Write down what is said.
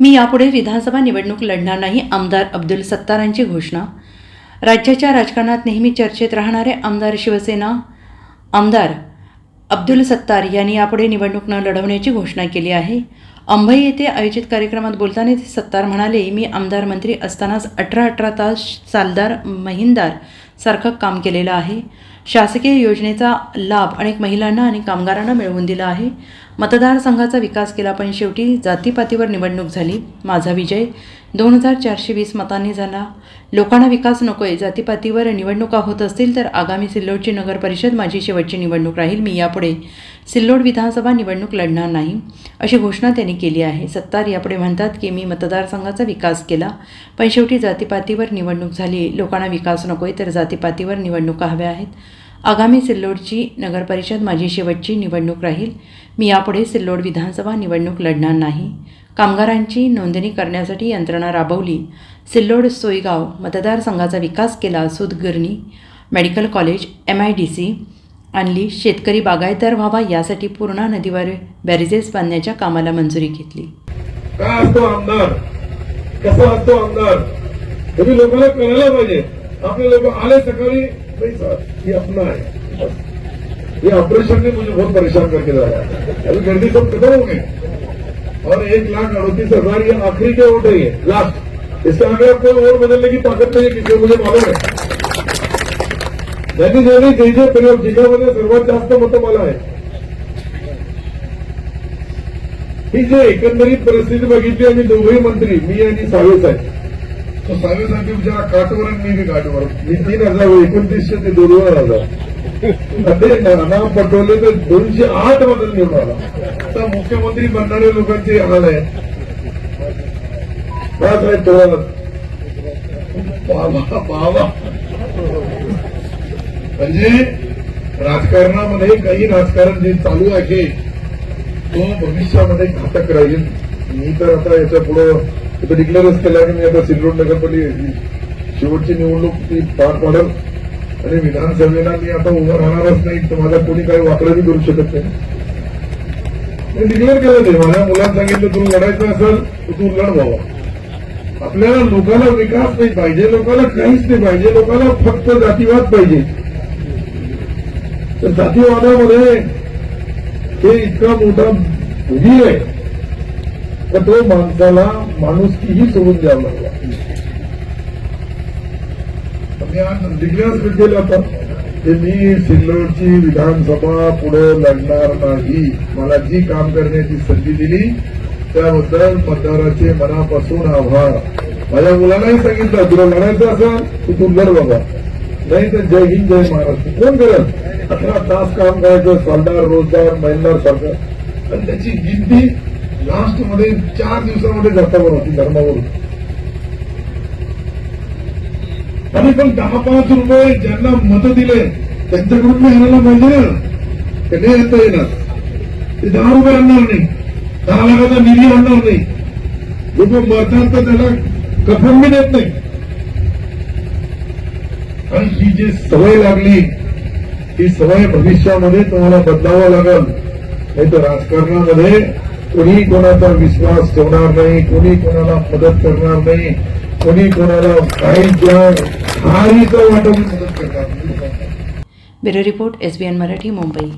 मी यापुढे विधानसभा निवडणूक लढणार नाही आमदार अब्दुल सत्तारांची घोषणा. राज्याच्या राजकारणात नेहमी चर्चेत राहणारे आमदार शिवसेना आमदार अब्दुल सत्तार यांनी यापुढे निवडणूक न लढवण्याची घोषणा केली आहे. अंबई येथे आयोजित कार्यक्रमात बोलताना ते सत्तार म्हणाले मी आमदार मंत्री असतानाच अठरा अठरा तास सालदार महिंदार सारखं काम केलेलं आहे. शासकीय योजनेचा लाभ अनेक महिलांना आणि कामगारांना मिळवून दिला आहे. मतदारसंघाचा विकास केला पण शेवटी जातीपातीवर निवडणूक झाली. माझा विजय दोन हजार चारशे वीस मतांनी झाला. लोकांना विकास नकोय जातीपातीवर निवडणुका होत असतील तर आगामी सिल्लोडची नगर परिषद माझी शेवटची निवडणूक राहील. मी यापुढे सिल्लोड विधानसभा निवडणूक लढणार नाही अशी घोषणा त्यांनी केली आहे. सत्तार यापुढे म्हणतात की मी मतदारसंघाचा विकास केला पण शेवटी जातीपातीवर निवडणूक झाली. लोकांना विकास नकोय तर जातीपातीवर निवडणुका हव्या आहेत. आगामी सिल्लोडची नगरपरिषद माझी शेवटची निवडणूक राहील. मी यापुढे सिल्लोड विधानसभा निवडणूक लढणार नाही. कामगारांची नोंदणी करण्यासाठी यंत्रणा राबवली. सिल्लोड सोयगाव मतदारसंघाचा विकास केला सुदगिरणी medical college M I D C आणली. शेतकरी बागायतदार व्हावा यासाठी पूर्णा नदीवर बॅरिजेस बांधण्याच्या कामाला मंजुरी घेतली. काय असतो आमदार? कसा असतो आमदार? लोकांना कळायला पाहिजे. आपल्याला आले सकाळी नाही सर ये अपना आहे. बस. ये ऑपरेशन ने मुझे बहुत परेशान करके लाया अभी जल्दी सब खत्म हो गए और एक लाख अड़तीस हजार ये आखिरी के वोट है लास्ट इससे आगे आपको वोट बदलने की ताकत नहीं है किसी को मुझे मालूम है. ज्यांनी ज्यांनी जयजय प्रयोग जिल्ह्यामध्ये सर्वात जास्त मतं मला आहे ही जी एकंदरीत परिस्थिती बघितली आम्ही दोघेही मंत्री मी आणि सावे साहेब. तो सावे साहेब बिचारा काठवर आणि मी बी काठवर मी तीन हजार एकोणतीसशे ते दोन हजार हजार ते नाना पटोले तर दोनशे आठ मधून निवडून आला. तर मुख्यमंत्री बनणाऱ्या लोकांचे हाल आहे बाळासाहेब थोरात बाबा बाबा. म्हणजे राजकारणामध्ये काही राजकारण जे चालू आहे तो भविष्यामध्ये घातक राहील. मी तर आता याच्या पुढं तिथं डिक्लेअरच केला की मी आता सिल्लोड नगरपालिका शेवटची निवडणूक ती पार पाडल. आणि विधानसभेला मी आता उभं राहणारच नाही. तर माझा कोणी काही वाकडंही करू शकत नाही. मी डिक्लेअर केलं नाही माझ्या मुलांना सांगितलं तू लढायचं असेल तर तू लढ बाबा. आपल्याला लोकांना विकास नाही पाहिजे. लोकांना काहीच नाही पाहिजे. लोकांना फक्त जातीवाद पाहिजे. तर जातीवादामध्ये हे इतका मोठा भूमी आहे. तर तो माणसाला माणुसकीही सोडून द्यावा लागला. मी आज डिक्लेअर केलं आता की मी सिल्लोडची विधानसभा पुढे लढणार नाही. मला जी काम करण्याची संधी दिली त्याबद्दल मतदाराचे मनापासून आभार. माझ्या मुलांनाही सांगितलं तुला लढायचं असं तू लढ बाबा. नाही तर जय हिंद जय महाराष्ट्र. कोण करत अठरा तास काम करायचं सालदार रोजदार महिलार सारखं आणि त्याची गिनती लास्टमध्ये चार दिवसामध्ये जातावर होती धर्मावर आणि पण दहा पाच रुपये ज्यांना मत दिले त्यांच्याकडून मी आणायला पाहिजे ना ते नाही येता येणार. ते दहा रुपये आणणार नाही. दहा लाखाचा निधी आणणार नाही. लोक मरतात तर त्याला कफन बी देत नाही. आणि ही जी सवय लागली ही सवय भविष्यामध्ये तुम्हाला बदलावं लागल. नाही तर राजकारणामध्ये कोणी कोणाचा विश्वास ठेवणार नाही कुणी कोणाला मदत करणार नाही कुणी कोणाला काही हारीचं वाटून मदत करणार bureau report S B N Marathi, Mumbai.